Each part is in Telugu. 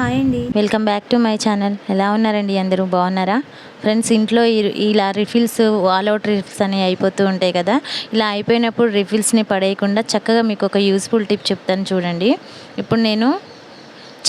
హాయ్ అండి. Welcome back to my channel. ఎలా ఉన్నారండి అందరూ? బాగున్నారా? ఫ్రెండ్స్ ఇంట్లో ఈ- ఇలా రిఫిల్స్ అవుట్ రిఫిల్స్ అనేవి అయిపోతూ ఉంటాయి కదా? ఇలా అయిపోయినప్పుడు రిఫిల్స్ని పడేయకుండా చక్కగా మీకు ఒక యూస్ఫుల్ టిప్ చెప్తాను చూడండి. ఇప్పుడు నేను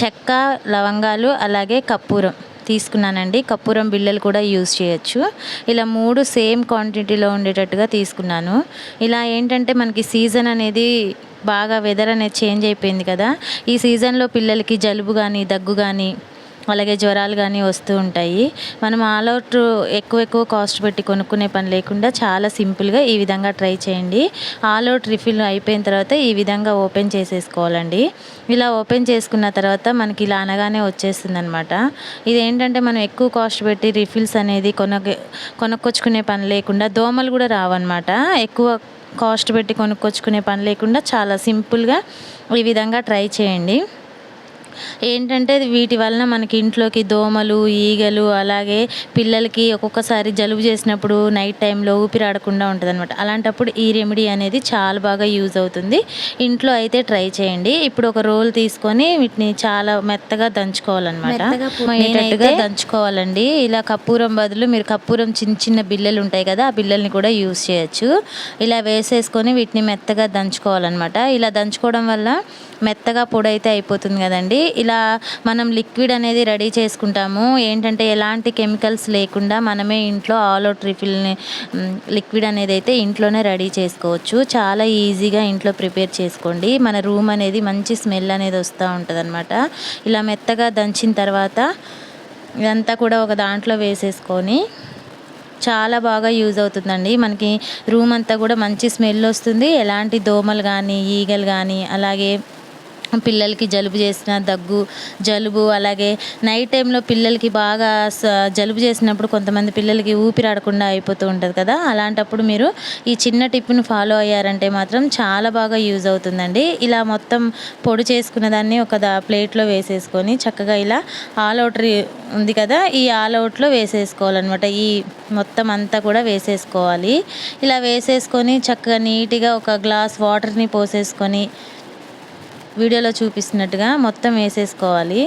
చెక్క లవంగాలు అలాగే కర్పూరం తీసుకున్నానండి. కర్పూరం బిళ్ళలు కూడా యూజ్ చేయొచ్చు. ఇలా మూడు సేమ్ క్వాంటిటీలో ఉండేటట్టుగా తీసుకున్నాను. ఇలా ఏంటంటే మనకి సీజన్ అనేది బాగా వెదర్ అనేది చేంజ్ అయిపోయింది కదా. ఈ సీజన్లో పిల్లలకి జలుబు కానీ దగ్గు కానీ అలాగే జ్వరాలు కానీ వస్తూ ఉంటాయి. మనం ఆల్ అవుట్ ఎక్కువ ఎక్కువ కాస్ట్ పెట్టి కొనుక్కునే పని లేకుండా చాలా సింపుల్గా ఈ విధంగా ట్రై చేయండి. ఆల్ అవుట్ రిఫిల్ అయిపోయిన తర్వాత ఈ విధంగా ఓపెన్ చేసేసుకోవాలండి. ఇలా ఓపెన్ చేసుకున్న తర్వాత మనకి ఇలా అనగానే వచ్చేస్తుంది అనమాట ఇదేంటంటే మనం ఎక్కువ కాస్ట్ పెట్టి రిఫిల్స్ అనేది కొన కొనుక్కొచ్చుకునే పని లేకుండా దోమలు కూడా రావన్నమాట. ఎక్కువ కాస్ట్ పెట్టి కొనుక్కొచ్చుకునే పని లేకుండా చాలా సింపుల్గా ఈ విధంగా ట్రై చేయండి. ఏంటంటే వీటి వలన మనకి ఇంట్లోకి దోమలు ఈగలు అలాగే పిల్లలకి ఒక్కొక్కసారి జలుబు చేసినప్పుడు నైట్ టైంలో ఊపిరాడకుండా ఉంటుంది అనమాట అలాంటప్పుడు ఈ రెమెడీ అనేది చాలా బాగా యూజ్ అవుతుంది. ఇంట్లో అయితే ట్రై చేయండి. ఇప్పుడు ఒక రోల్ తీసుకొని వీటిని చాలా మెత్తగా దంచుకోవాలన్నమాట. మెత్తగా దంచుకోవాలండి. ఇలా కర్పూరం బదులు మీరు కర్పూరం చిన్న చిన్న బిళ్ళలు ఉంటాయి కదా ఆ బిళ్ళల్ని కూడా యూజ్ చేయొచ్చు. ఇలా వేసేసుకొని వీటిని మెత్తగా దంచుకోవాలన్నమాట. ఇలా దంచుకోవడం వల్ల మెత్తగా పొడి అయితే అయిపోతుంది కదండి. ఇలా మనం లిక్విడ్ అనేది రెడీ చేసుకుంటాము. ఏంటంటే ఎలాంటి కెమికల్స్ లేకుండా మనమే ఇంట్లో ఆల్ అవుట్ రిఫిల్ని లిక్విడ్ అనేది అయితే ఇంట్లోనే రెడీ చేసుకోవచ్చు. చాలా ఈజీగా ఇంట్లో ప్రిపేర్ చేసుకోండి. మన రూమ్ అనేది మంచి స్మెల్ అనేది వస్తూ ఉంటుంది ఇలా మెత్తగా దంచిన తర్వాత ఇదంతా కూడా ఒక దాంట్లో వేసేసుకొని చాలా బాగా యూజ్ అవుతుందండి. మనకి రూమ్ అంతా కూడా మంచి స్మెల్ వస్తుంది. ఎలాంటి దోమలు కానీ ఈగలు కానీ అలాగే పిల్లలకి జలుబు చేసిన దగ్గు జలుబు అలాగే నైట్ టైంలో పిల్లలకి బాగా స- జలుబు చేసినప్పుడు కొంతమంది పిల్లలకి ఊపిరాడకుండా అయిపోతూ ఉంటుంది కదా? అలాంటప్పుడు మీరు ఈ చిన్న టిప్ను ఫాలో అయ్యారంటే మాత్రం చాలా బాగా యూజ్ అవుతుందండి. ఇలా మొత్తం పొడి చేసుకున్న దాన్ని ఒక ప్లేట్లో వేసేసుకొని చక్కగా ఇలా ఆల్ అవుట్ ఉంది కదా? ఈ ఆల్ అవుట్లో వేసేసుకోవాలన్నమాట. ఈ మొత్తం అంతా కూడా వేసేసుకోవాలి. ఇలా వేసేసుకొని చక్కగా నీట్గా ఒక గ్లాస్ వాటర్ని పోసేసుకొని వీడియోలో చూపిస్తున్నట్టుగా మొత్తం వేసేసుకోవాలి.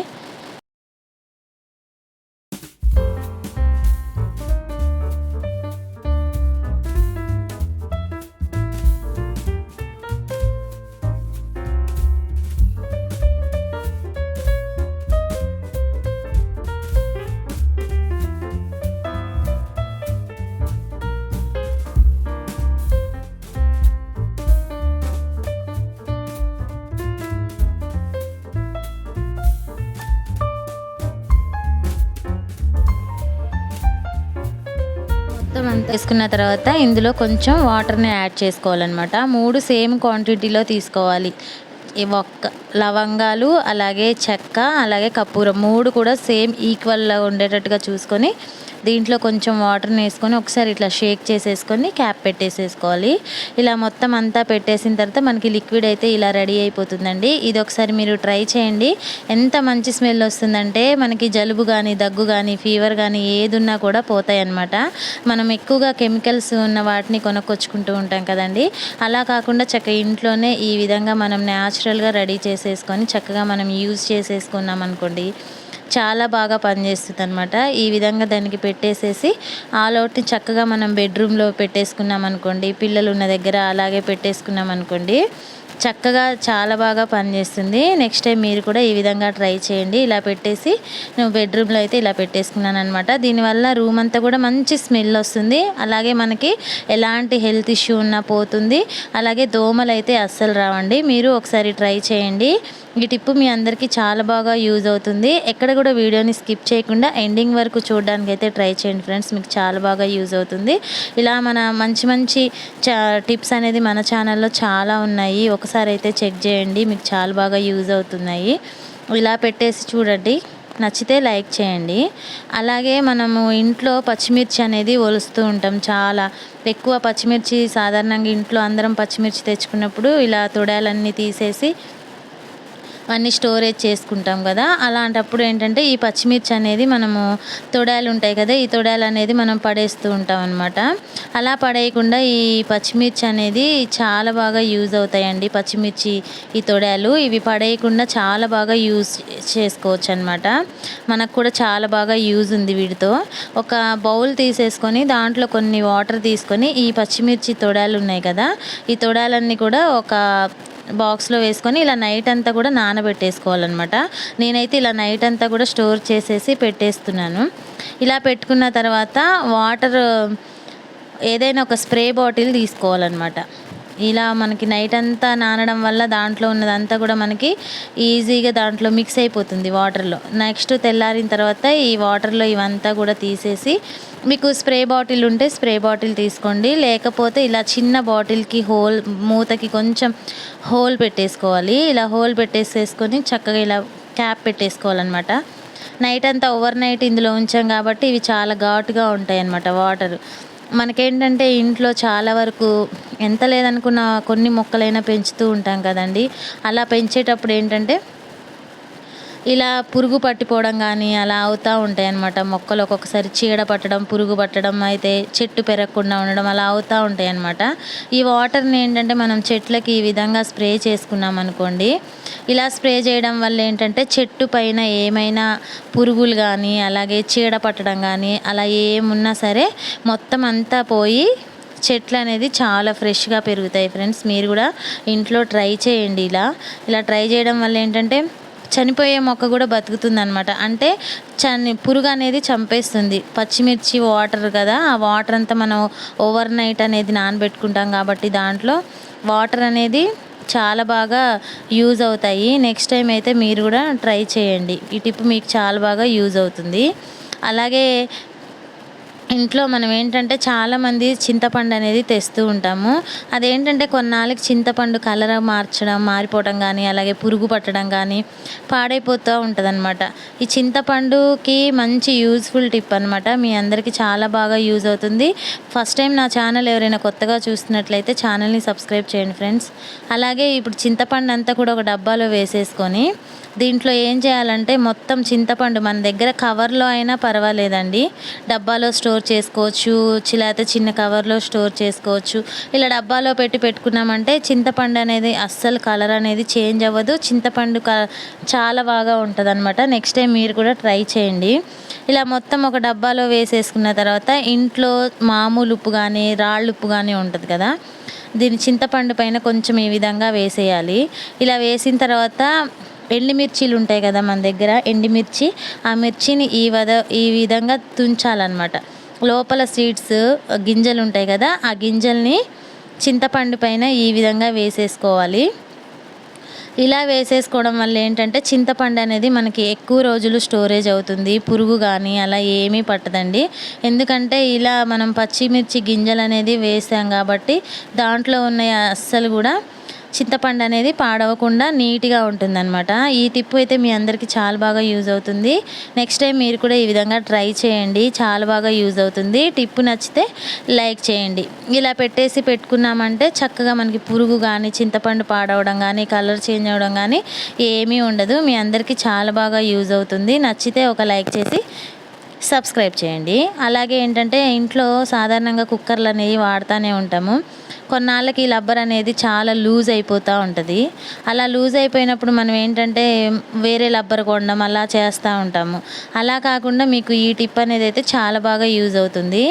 మొత్తం అంతా వేసుకున్న తర్వాత ఇందులో కొంచెం వాటర్ని యాడ్ చేసుకోవాలన్నమాట. మూడు సేమ్ క్వాంటిటీలో తీసుకోవాలి. ఈ ఒక్క లవంగాలు అలాగే చెక్క అలాగే కప్పూరం మూడు కూడా సేమ్ ఈక్వల్గా ఉండేటట్టుగా చూసుకొని దీంట్లో కొంచెం వాటర్ని వేసుకొని ఒకసారి ఇట్లా షేక్ చేసేసుకొని క్యాప్ పెట్టేసేసుకోవాలి. ఇలా మొత్తం అంతా పెట్టేసిన తర్వాత మనకి లిక్విడ్ అయితే ఇలా రెడీ అయిపోతుందండి. ఇది ఒకసారి మీరు ట్రై చేయండి. ఎంత మంచి స్మెల్ వస్తుందంటే మనకి జలుబు కానీ దగ్గు కానీ ఫీవర్ కానీ ఏది ఉన్నా కూడా పోతాయి అన్నమాట మనం ఎక్కువగా కెమికల్స్ ఉన్న వాటిని కొనుక్కొచ్చుకుంటూ ఉంటాం కదండి. అలా కాకుండా చక్క ఇంట్లోనే ఈ విధంగా మనం న్యాచురల్గా రెడీ చేసేసుకొని చక్కగా మనం యూజ్ చేసేసుకున్నాం అనుకోండి చాలా బాగా పనిచేస్తుంది అనమాట ఈ విధంగా దానికి పెట్టేసేసి ఆల్ అవుట్ని చక్కగా మనం బెడ్రూమ్లో పెట్టేసుకున్నాం అనుకోండి పిల్లలు ఉన్న దగ్గర అలాగే పెట్టేసుకున్నాం అనుకోండి చక్కగా చాలా బాగా పనిచేస్తుంది. నెక్స్ట్ టైం మీరు కూడా ఈ విధంగా ట్రై చేయండి. ఇలా పెట్టేసి నువ్వు బెడ్రూమ్లో అయితే ఇలా పెట్టేసుకున్నాను అనమాట దీనివల్ల రూమ్ అంతా కూడా మంచి స్మెల్ వస్తుంది. అలాగే మనకి ఎలాంటి హెల్త్ ఇష్యూ ఉన్నా పోతుంది. అలాగే దోమలు అయితే అస్సలు రావండి. మీరు ఒకసారి ట్రై చేయండి. ఈ టిప్పు మీ అందరికీ చాలా బాగా యూజ్ అవుతుంది. ఎక్కడ కూడా వీడియోని స్కిప్ చేయకుండా ఎండింగ్ వరకు చూడడానికి అయితే ట్రై చేయండి ఫ్రెండ్స్. మీకు చాలా బాగా యూజ్ అవుతుంది. ఇలా మన మంచి మంచి చా టిప్స్ అనేది మన ఛానల్లో చాలా ఉన్నాయి. ఒకసారి అయితే చెక్ చేయండి. మీకు చాలా బాగా యూజ్ అవుతున్నాయి. ఇలా పెట్టేసి చూడండి. నచ్చితే లైక్ చేయండి. అలాగే మనము ఇంట్లో పచ్చిమిర్చి అనేది ఒలుస్తూ ఉంటాం చాలా. ఎక్కువ పచ్చిమిర్చి సాధారణంగా ఇంట్లో అందరం పచ్చిమిర్చి తెచ్చుకున్నప్పుడు ఇలా తొడాలన్నీ తీసేసి అన్నీ స్టోరేజ్ చేసుకుంటాం కదా. అలాంటప్పుడు ఏంటంటే ఈ పచ్చిమిర్చి అనేది మనము తొడాలు ఉంటాయి కదా ఈ తొడాలు అనేది మనం పడేస్తూ ఉంటాం అనమాట అలా పడేయకుండా ఈ పచ్చిమిర్చి అనేది చాలా బాగా యూజ్ అవుతాయండి పచ్చిమిర్చి ఈ తొడాలు. ఇవి పడేయకుండా చాలా బాగా యూజ్ చేసుకోవచ్చు అనమాట మనకు కూడా చాలా బాగా యూజ్ ఉంది వీటితో. ఒక బౌల్ తీసేసుకొని దాంట్లో కొన్ని వాటర్ తీసుకొని ఈ పచ్చిమిర్చి తొడాలు ఉన్నాయి కదా ఈ తొడాలన్నీ కూడా ఒక బాక్స్లో వేసుకొని ఇలా నైట్ అంతా కూడా నానబెట్టేసుకోవాలన్నమాట. నేనైతే ఇలా నైట్ అంతా కూడా స్టోర్ చేసేసి పెట్టేస్తున్నాను. ఇలా పెట్టుకున్న తర్వాత వాటర్ ఏదైనా ఒక స్ప్రే బాటిల్ తీసుకోవాలన్నమాట. ఇలా మనకి నైట్ అంతా నానడం వల్ల దాంట్లో ఉన్నదంతా కూడా మనకి ఈజీగా దాంట్లో మిక్స్ అయిపోతుంది వాటర్లో. నెక్స్ట్ తెల్లారిన తర్వాత ఈ వాటర్లో ఇవంతా కూడా తీసేసి మీకు స్ప్రే బాటిల్ ఉంటే స్ప్రే బాటిల్ తీసుకోండి. లేకపోతే ఇలా చిన్న బాటిల్కి హోల్ మూతకి కొంచెం హోల్ పెట్టేసుకోవాలి. ఇలా హోల్ పెట్టేసేసుకొని చక్కగా ఇలా క్యాప్ పెట్టేసుకోవాలన్నమాట. నైట్ అంతా ఓవర్ నైట్ ఇందులో ఉంచాం కాబట్టి ఇవి చాలా ఘాటుగా ఉంటాయి అన్నమాట వాటర్ మనకేంటంటే ఇంట్లో చాలా వరకు ఎంత లేదనుకున్న కొన్ని మొక్కలైనా పెంచుతూ ఉంటాం కదండి. అలా పెంచేటప్పుడు ఏంటంటే ఇలా పురుగు పట్టిపోవడం కానీ అలా అవుతూ ఉంటాయి అన్నమాట. మొక్కలు ఒక్కొక్కసారి చీడ పట్టడం పురుగు పట్టడం అయితే చెట్టు పెరగకుండా ఉండడం అలా అవుతూ ఉంటాయి అన్నమాట. ఈ వాటర్ని ఏంటంటే మనం చెట్లకి ఈ విధంగా స్ప్రే చేసుకున్నాం అనుకోండి. ఇలా స్ప్రే చేయడం వల్ల ఏంటంటే చెట్టు పైన ఏమైనా పురుగులు కానీ అలాగే చీడ పట్టడం కానీ అలా ఏమున్నా సరే మొత్తం అంతా పోయి చెట్లు అనేది చాలా ఫ్రెష్గా పెరుగుతాయి ఫ్రెండ్స్. మీరు కూడా ఇంట్లో ట్రై చేయండి ఇలా. ఇలా ట్రై చేయడం వల్ల ఏంటంటే చనిపోయే మొక్క కూడా బతుకుతుంది అనమాట అంటే చని పురుగు అనేది చంపేస్తుంది. పచ్చిమిర్చి వాటర్ కదా ఆ వాటర్ అంతా మనం ఓవర్ నైట్ అనేది నానబెట్టుకుంటాం కాబట్టి దాంట్లో వాటర్ అనేది చాలా బాగా యూజ్ అవుతాయి. నెక్స్ట్ టైం అయితే మీరు కూడా ట్రై చేయండి. ఈ టిప్ మీకు చాలా బాగా యూజ్ అవుతుంది. అలాగే ఇంట్లో మనం ఏంటంటే చాలామంది చింతపండు అనేది తెస్తూ ఉంటాము. అదేంటంటే కొన్నాళ్ళకి చింతపండు కలర్ మార్చడం మారిపోవడం కానీ అలాగే పురుగు పట్టడం కానీ పాడైపోతూ ఉంటుంది అనమాట ఈ చింతపండుకి మంచి యూజ్ఫుల్ టిప్ అనమాట మీ అందరికీ చాలా బాగా యూజ్ అవుతుంది. ఫస్ట్ టైం నా ఛానల్ ఎవరైనా కొత్తగా చూస్తున్నట్లయితే ఛానల్ని సబ్స్క్రైబ్ చేయండి ఫ్రెండ్స్. అలాగే ఇప్పుడు చింతపండు అంతా కూడా ఒక డబ్బాలో వేసేసుకొని దీంట్లో ఏం చేయాలంటే మొత్తం చింతపండు మన దగ్గర కవర్లో అయినా పర్వాలేదండి. డబ్బాలో స్టోర్ చేసుకోవచ్చు లేకపోతే చిన్న కవర్లో స్టోర్ చేసుకోవచ్చు. ఇలా డబ్బాలో పెట్టి పెట్టుకున్నామంటే చింతపండు అనేది అస్సలు కలర్ అనేది చేంజ్ అవ్వదు. చింతపండు క చాలా బాగా ఉంటుంది అనమాట నెక్స్ట్ టైం మీరు కూడా ట్రై చేయండి. ఇలా మొత్తం ఒక డబ్బాలో వేసేసుకున్న తర్వాత ఇంట్లో మామూలు ఉప్పు కానీ రాళ్ళు ఉప్పు కానీ ఉంటుంది కదా దీని చింతపండు పైన కొంచెం ఈ విధంగా వేసేయాలి. ఇలా వేసిన తర్వాత ఎండుమిర్చీలు ఉంటాయి కదా మన దగ్గర ఎండుమిర్చి ఆ మిర్చిని ఈ వద ఈ విధంగా తుంచాలన్నమాట. లోపల సీడ్స్ గింజలు ఉంటాయి కదా ఆ గింజల్ని చింతపండు పైన ఈ విధంగా వేసేసుకోవాలి. ఇలా వేసేసుకోవడం వల్ల ఏంటంటే చింతపండు అనేది మనకి ఎక్కువ రోజులు స్టోరేజ్ అవుతుంది పురుగు కానీ అలా ఏమీ పట్టదండి. ఎందుకంటే ఇలా మనం పచ్చిమిర్చి గింజలు అనేది వేసాం కాబట్టి దాంట్లో ఉన్న అస్సలు కూడా చింతపండు అనేది పాడవకుండా నీట్గా ఉంటుందన్నమాట. ఈ టిప్ అయితే మీ అందరికీ చాలా బాగా యూజ్ అవుతుంది. నెక్స్ట్ టైం మీరు కూడా ఈ విధంగా ట్రై చేయండి. చాలా బాగా యూజ్ అవుతుంది. టిప్ నచ్చితే లైక్ చేయండి. ఇలా పెట్టేసి పెట్టుకున్నామంటే చక్కగా మనకి పురుగు కానీ చింతపండు పాడవడం కానీ కలర్ చేంజ్ అవ్వడం కానీ ఏమీ ఉండదు. మీ అందరికీ చాలా బాగా యూజ్ అవుతుంది. నచ్చితే ఒక లైక్ చేసి సబ్స్క్రైబ్ చేయండి. అలాగే ఏంటంటే ఇంట్లో సాధారణంగా కుక్కర్లు అనేవి వాడుతూనే ఉంటాము. కొన్నాళ్ళకి ఈ లబ్బర్ అనేది చాలా లూజ్ అయిపోతూ ఉంటుంది. అలా లూజ్ అయిపోయినప్పుడు మనం ఏంటంటే వేరే లబ్బర్ కొనడం అలా చేస్తూ ఉంటాము. అలా కాకుండా మీకు ఈ టిప్ అనేది అయితే చాలా బాగా యూజ్ అవుతుంది.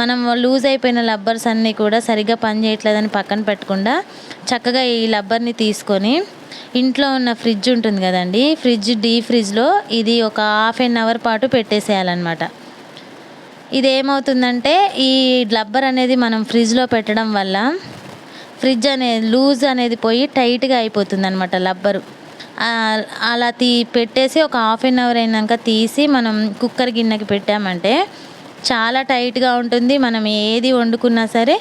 మనం లూజ్ అయిపోయిన లబ్బర్స్ అన్నీ కూడా సరిగ్గా పని చేయట్లేదని పక్కన పెట్టకుండా చక్కగా ఈ లబ్బర్ని తీసుకొని ఇంట్లో ఉన్న ఫ్రిడ్జ్ ఉంటుంది కదండి ఫ్రిడ్జ్ డీ ఫ్రిడ్జ్లో ఇది ఒక హాఫ్ ఎన్ అవర్ పాటు పెట్టేసేయాలన్నమాట. ఇది ఏమవుతుందంటే ఈ రబ్బర్ అనేది మనం ఫ్రిడ్జ్లో పెట్టడం వల్ల ఫ్రిడ్జ్ అనేది లూజ్ అనేది పోయి టైట్గా అయిపోతుంది అనమాట రబ్బరు అలా తీ పెట్టేసి ఒక హాఫ్ అన్ అవర్ అయినాక తీసి మనం కుక్కర్ గిన్నెకి పెట్టామంటే చాలా టైట్గా ఉంటుంది మనం ఏది వండుకున్నా సరే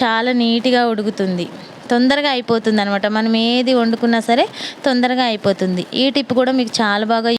చాలా నీట్గా ఉడుకుతుంది. తొందరగా అయిపోతుంది అనమాట మనం ఏది వండుకున్నా సరే తొందరగా అయిపోతుంది. ఈ టిప్ కూడా మీకు చాలా బాగా